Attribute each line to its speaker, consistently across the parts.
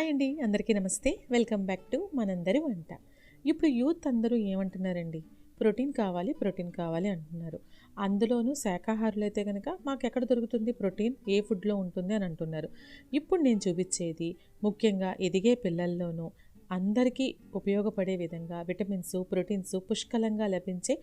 Speaker 1: Hi అండి అందరికీ నమస్తే. వెల్కమ్ బ్యాక్ టు మనందరి వంట. ఇప్పుడు యూత్ అందరూ ఏమంటున్నారండి? ప్రోటీన్ కావాలి ప్రోటీన్ కావాలి అంటున్నారు. అందులోనూ శాకాహారులు అయితే కనుక మాకు ఎక్కడ దొరుకుతుంది? ప్రోటీన్ ఏ ఫుడ్లో ఉంటుంది అని అంటున్నారు. ఇప్పుడు నేను చూపించేది ముఖ్యంగా ఎదిగే పిల్లల్లోనూ అందరికీ ఉపయోగపడే విధంగా విటమిన్స్ ప్రోటీన్స్ పుష్కలంగా లభించే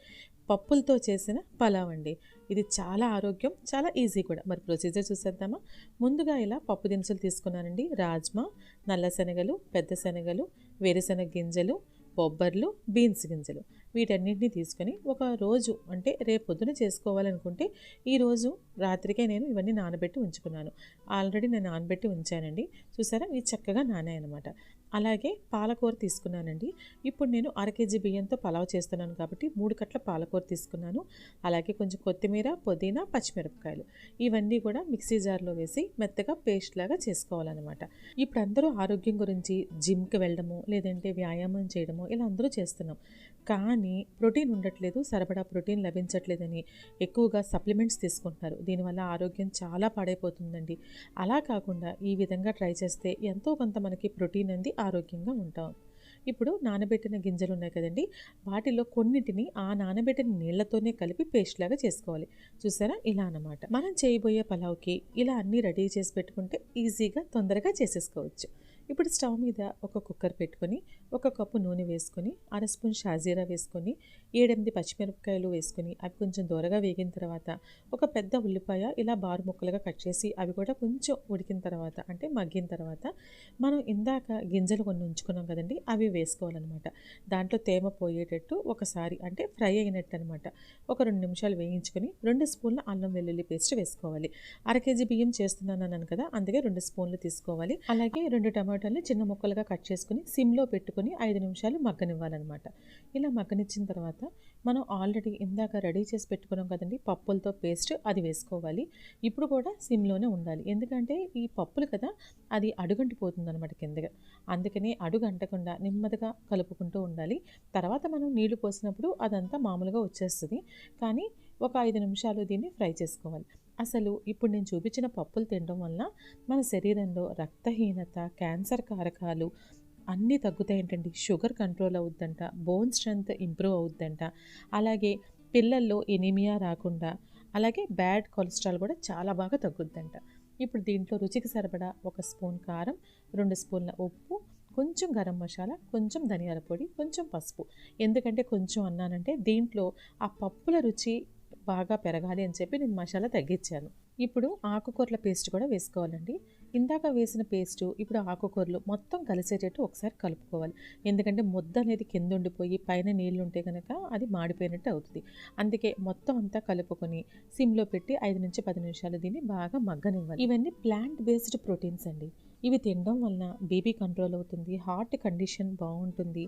Speaker 1: పప్పులతో చేసిన పలావ్ అండి. ఇది చాలా ఆరోగ్యం చాలా ఈజీ కూడా. మరి ప్రొసీజర్ చూసేద్దామా? ముందుగా ఇలా పప్పు దినుసులు తీసుకున్నానండి. రాజ్మా నల్ల శనగలు పెద్ద శనగలు వేరుశనగ గింజలు బొబ్బర్లు బీన్స్ గింజలు. వీటన్నింటినీ తీసుకొని ఒక రోజు అంటే రేపు పొద్దున చేసుకోవాలనుకుంటే ఈరోజు రాత్రికే నేను ఇవన్నీ నానబెట్టి ఉంచుకున్నాను. ఆల్రెడీ నేను నానబెట్టి ఉంచానండి. చూసారా? ఇవి చక్కగా నానాయనమాట అలాగే పాలకూర తీసుకున్నానండి. ఇప్పుడు నేను అర కేజీ బియ్యంతో పలావ్ చేస్తున్నాను కాబట్టి మూడు కట్ల పాలకూర తీసుకున్నాను. అలాగే కొంచెం కొత్తిమీర పుదీనా పచ్చిమిరపకాయలు. ఇవన్నీ కూడా మిక్సీ జార్లో వేసి మెత్తగా పేస్ట్ లాగా చేసుకోవాలన్నమాట. ఇప్పుడు అందరూ ఆరోగ్యం గురించి జిమ్కి వెళ్ళడము లేదంటే వ్యాయామం చేయడము ఇలా అందరూ చేస్తున్నాం. కానీ ప్రోటీన్ ఉండట్లేదు సరిపడా ప్రోటీన్ లభించట్లేదని ఎక్కువగా సప్లిమెంట్స్ తీసుకుంటున్నారు. దీనివల్ల ఆరోగ్యం చాలా పాడైపోతుందండి. అలా కాకుండా ఈ విధంగా ట్రై చేస్తే ఎంతో కొంత మనకి ప్రోటీన్ అంది ఆరోగ్యంగా ఉంటాం. ఇప్పుడు నానబెట్టిన గింజలు ఉన్నాయి కదండి వాటిలో కొన్నిటిని ఆ నానబెట్టిన నీళ్ళతోనే కలిపి పేస్ట్ లాగా చేసుకోవాలి. చూసారా? ఇలా అన్నమాట. మనం చేయబోయే పలావ్కి ఇలా అన్నీ రెడీ చేసి పెట్టుకుంటే ఈజీగా తొందరగా చేసేసుకోవచ్చు. ఇప్పుడు స్టవ్ మీద ఒక కుక్కర్ పెట్టుకొని ఒక కప్పు నూనె వేసుకొని అర స్పూన్ షాజీరా వేసుకొని ఏడెనిమిది పచ్చిమిరపకాయలు వేసుకొని అవి కొంచెం దూరగా వేగిన తర్వాత ఒక పెద్ద ఉల్లిపాయ ఇలా బారు ముక్కలుగా కట్ చేసి అవి కూడా కొంచెం ఉడికిన తర్వాత అంటే మగ్గిన తర్వాత మనం ఇందాక గింజలు కొన్ని ఉంచుకున్నాం కదండి అవి వేసుకోవాలన్నమాట. దాంట్లో తేమ పోయేటట్టు ఒకసారి అంటే ఫ్రై అయినట్టు అనమాట ఒక రెండు నిమిషాలు వేయించుకొని రెండు స్పూన్ల అల్లం వెల్లుల్లి పేస్ట్ వేసుకోవాలి. అర కేజీ బియ్యం చేస్తున్నాను అన్నాను కదా అందుకే రెండు స్పూన్లు తీసుకోవాలి. అలాగే రెండు టమాటాలని చిన్న ముక్కలుగా కట్ చేసుకుని సిమ్లో పెట్టుకొని ఐదు నిమిషాలు మగ్గనివ్వాలన్నమాట. ఇలా మగ్గనిచ్చిన తర్వాత మనం ఆల్రెడీ ఇందాక రెడీ చేసి పెట్టుకున్నాం కదండి పప్పులతో పేస్ట్ అది వేసుకోవాలి. ఇప్పుడు కూడా సిమ్లోనే ఉండాలి. ఎందుకంటే ఈ పప్పులు కదా అది అడుగంటిపోతుంది అనమాట కిందగా. అందుకని అడుగు అంటకుండా నెమ్మదిగా కలుపుకుంటూ ఉండాలి. తర్వాత మనం నీళ్ళు పోసినప్పుడు అదంతా మామూలుగా వచ్చేస్తుంది. కానీ ఒక ఐదు నిమిషాలు దీన్ని ఫ్రై చేసుకోవాలి. అసలు ఇప్పుడు నేను చూపించిన పప్పులు తినడం వల్ల మన శరీరంలో రక్తహీనత క్యాన్సర్ కారకాలు అన్నీ తగ్గుతాయంటండి. షుగర్ కంట్రోల్ అవుద్దంట బోన్ స్ట్రెంత్ ఇంప్రూవ్ అవుద్దంట. అలాగే పిల్లల్లో ఎనీమియా రాకుండా అలాగే బ్యాడ్ కొలెస్ట్రాల్ కూడా చాలా బాగా తగ్గుద్దంట. ఇప్పుడు దీంట్లో రుచికి సరిపడా ఒక స్పూన్ కారం రెండు స్పూన్ల ఉప్పు కొంచెం గరం మసాలా కొంచెం ధనియాల పొడి కొంచెం పసుపు. ఎందుకంటే కొంచెం అన్నానంటే దీంట్లో ఆ పప్పుల రుచి బాగా పెరగాలి అని చెప్పి నేను మసాలా తగ్గించాను. ఇప్పుడు ఆకుకూరల పేస్ట్ కూడా వేసుకోవాలండి. ఇందాక వేసిన పేస్టు ఇప్పుడు ఆకుకూరలు మొత్తం కలిసేటట్టు ఒకసారి కలుపుకోవాలి. ఎందుకంటే ముద్ద అనేది కింద ఉండిపోయి పైన నీళ్ళు ఉంటే కనుక అది మాడిపోయినట్టు అవుతుంది. అందుకే మొత్తం అంతా కలుపుకొని సిమ్లో పెట్టి ఐదు నుంచి పది నిమిషాలు దీన్ని బాగా మగ్గనివ్వాలి. ఇవన్నీ ప్లాంట్ బేస్డ్ ప్రోటీన్స్ అండి. ఇవి తినడం వలన బేబీ కంట్రోల్ అవుతుంది హార్ట్ కండిషన్ బాగుంటుంది.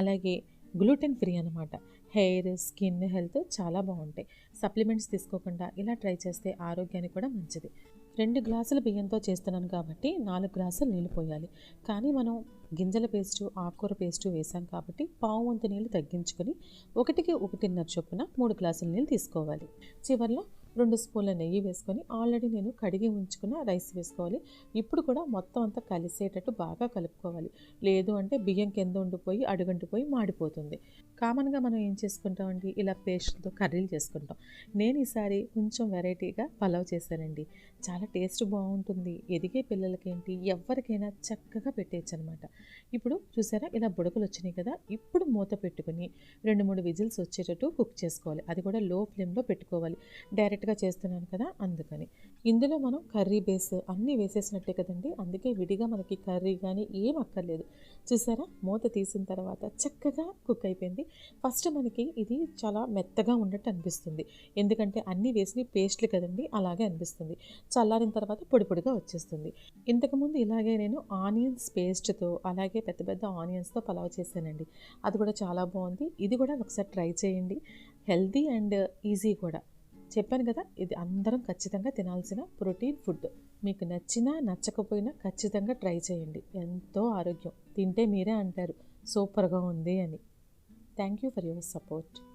Speaker 1: అలాగే గ్లూటెన్ ఫ్రీ అనమాట హెయిర్ స్కిన్ హెల్త్ చాలా బాగుంటాయి. సప్లిమెంట్స్ తీసుకోకుండా ఇలా ట్రై చేస్తే ఆరోగ్యానికి కూడా మంచిది. రెండు గ్లాసుల బియ్యంతో చేస్తున్నాను కాబట్టి నాలుగు గ్లాసులు నీళ్ళు పోయాలి. కానీ మనం గింజల పేస్టు ఆకుకూర పేస్టు వేసాం కాబట్టి పావు వంతు నీళ్ళు తగ్గించుకొని ఒకటికి ఒకటిన్నర చొప్పున మూడు గ్లాసుల నీళ్ళు తీసుకోవాలి. చివరిలో రెండు స్పూన్ల నెయ్యి వేసుకొని ఆల్రెడీ నేను కడిగి ఉంచుకున్న రైస్ వేసుకోవాలి. ఇప్పుడు కూడా మొత్తం అంతా కలిసేటట్టు బాగా కలుపుకోవాలి. లేదు అంటే బియ్యం కింద ఉండిపోయి అడుగంటిపోయి మాడిపోతుంది. కామన్గా మనం ఏం చేసుకుంటామండి? ఇలా పేస్ట్తో కర్రీలు చేసుకుంటాం. నేను ఈసారి కొంచెం వెరైటీగా పలావ్ చేశానండి. చాలా టేస్ట్ బాగుంటుంది. ఎదిగే పిల్లలకేంటి? ఎవరికైనా చక్కగా పెట్టేయచ్చు అనమాట ఇప్పుడు చూసారా? ఇలా బుడకలు వచ్చినాయి కదా? ఇప్పుడు మూత పెట్టుకుని రెండు మూడు విజిల్స్ వచ్చేటట్టు కుక్ చేసుకోవాలి. అది కూడా లో ఫ్లేమ్లో పెట్టుకోవాలి. డైరెక్ట్ డైరెక్ట్గా చేస్తున్నాను కదా అందుకని. ఇందులో మనం కర్రీ బేస్ అన్నీ వేసేసినట్టే కదండి అందుకే విడిగా మనకి కర్రీ కానీ ఏం అక్కర్లేదు. చూసారా? మూత తీసిన తర్వాత చక్కగా కుక్ అయిపోయింది. ఫస్ట్ మనకి ఇది చాలా మెత్తగా ఉన్నట్టు అనిపిస్తుంది. ఎందుకంటే అన్నీ వేసిన పేస్ట్లు కదండి అలాగే అనిపిస్తుంది. చల్లారిన తర్వాత పొడి పొడిగా వచ్చేస్తుంది. ఇంతకుముందు ఇలాగే నేను ఆనియన్స్ పేస్ట్తో అలాగే పెద్ద పెద్ద ఆనియన్స్తో పలావ్ చేశానండి. అది కూడా చాలా బాగుంది. ఇది కూడా ఒకసారి ట్రై చేయండి. హెల్తీ అండ్ ఈజీ కూడా. చెప్పాను కదా ఇది అందరం ఖచ్చితంగా తినాల్సిన ప్రోటీన్ ఫుడ్. మీకు నచ్చినా నచ్చకపోయినా ఖచ్చితంగా ట్రై చేయండి. ఎంతో ఆరోగ్యం. తింటే మీరే అంటారు సూపర్గా ఉంది అని. Thank you for your support.